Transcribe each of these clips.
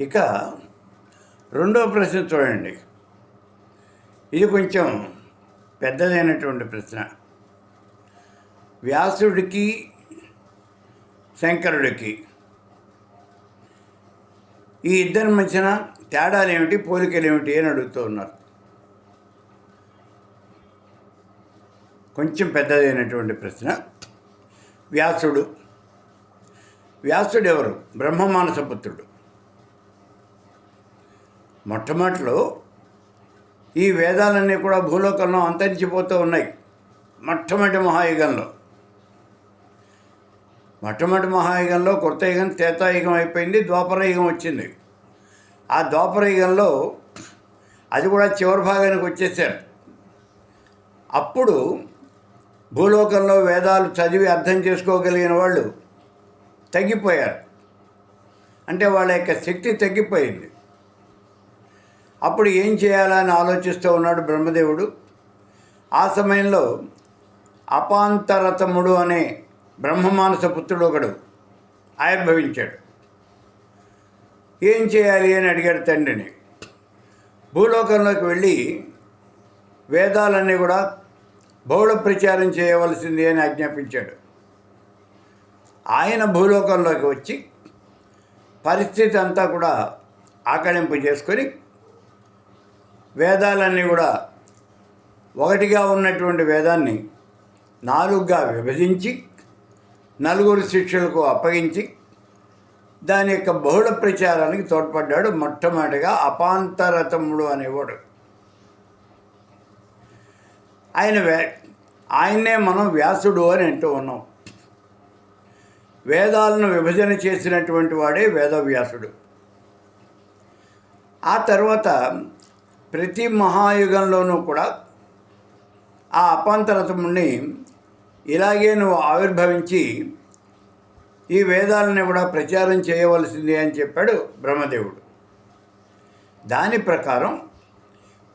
ఇక రెండో ప్రశ్న చూడండి. ఇది కొంచెం పెద్దదైనటువంటి ప్రశ్న. వ్యాసుడికి శంకరుడికి ఈ ఇద్దరి మధ్యన తేడాలు ఏమిటి పోలికలు ఏమిటి అని అడుగుతూ ఉన్నారు. కొంచెం పెద్దదైనటువంటి ప్రశ్న. వ్యాసుడు. వ్యాసుడు ఎవరు బ్రహ్మమానస పుత్రుడు. మొట్టమొదటిలో ఈ వేదాలన్నీ కూడా భూలోకంలో అంతరించిపోతూ ఉన్నాయి. మొట్టమొదటి మహాయుగంలో. మొట్టమొదటి మహాయుగంలో కొత్త యుగం త్రేతాయుగం అయిపోయింది ద్వాపరయుగం వచ్చింది. ఆ ద్వాపర యుగంలో అది కూడా చివరి భాగానికి వచ్చేసారు. అప్పుడు భూలోకంలో వేదాలు చదివి అర్థం చేసుకోగలిగిన వాళ్ళు తగ్గిపోయారు. అంటే వాళ్ళ యొక్క శక్తి తగ్గిపోయింది. అప్పుడు ఏం చేయాలని ఆలోచిస్తూ ఉన్నాడు బ్రహ్మదేవుడు. ఆ సమయంలో అపాంతరతముడు అనే బ్రహ్మమానస పుత్రుడు ఒకడు ఆవిర్భవించాడు. ఏం చేయాలి అని అడిగాడు తండ్రిని. భూలోకంలోకి వెళ్ళి వేదాలన్నీ కూడా బహుళ ప్రచారం చేయవలసింది అని ఆజ్ఞాపించాడు. ఆయన భూలోకంలోకి వచ్చి పరిస్థితి అంతా కూడా ఆకళింపు చేసుకొని వేదాలన్నీ కూడా ఒకటిగా ఉన్నటువంటి వేదాన్ని నాలుగుగా విభజించి నలుగురు శిష్యులకు అప్పగించి దాని యొక్క బహుళ ప్రచారానికి తోడ్పడ్డాడు మొట్టమొదటిగా అపాంతరతముడు అనేవాడు. ఆయన వే ఆయన్నే మనం వ్యాసుడు అని అంటూ ఉన్నాం. వేదాలను విభజన చేసినటువంటి వాడే వేదవ్యాసుడు. ఆ తర్వాత ప్రతి మహాయుగంలోనూ కూడా ఆ అపాంతరతముని ఇలాగే నువ్వు ఆవిర్భవించి ఈ వేదాలని కూడా ప్రచారం చేయవలసింది అని చెప్పాడు బ్రహ్మదేవుడు. దాని ప్రకారం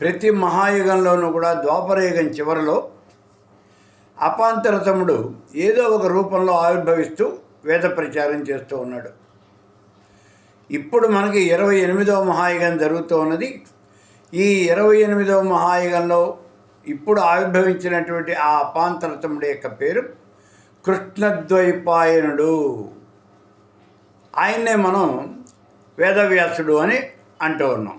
ప్రతి మహాయుగంలోనూ కూడా ద్వాపరయుగం చివరిలో అపాంతరతముడు ఏదో ఒక రూపంలో ఆవిర్భవిస్తూ వేద ప్రచారం చేస్తూ ఉన్నాడు. ఇప్పుడు మనకి ఇరవై ఎనిమిదవ మహాయుగం జరుగుతూ ఉన్నది. ఈ ఇరవై ఎనిమిదవ మహాయుగంలో ఇప్పుడు ఆవిర్భవించినటువంటి ఆ అపాంతరతముడి యొక్క పేరు కృష్ణద్వైపాయనుడు. ఆయన్నే మనం వేదవ్యాసుడు అని అంటూ ఉన్నాం.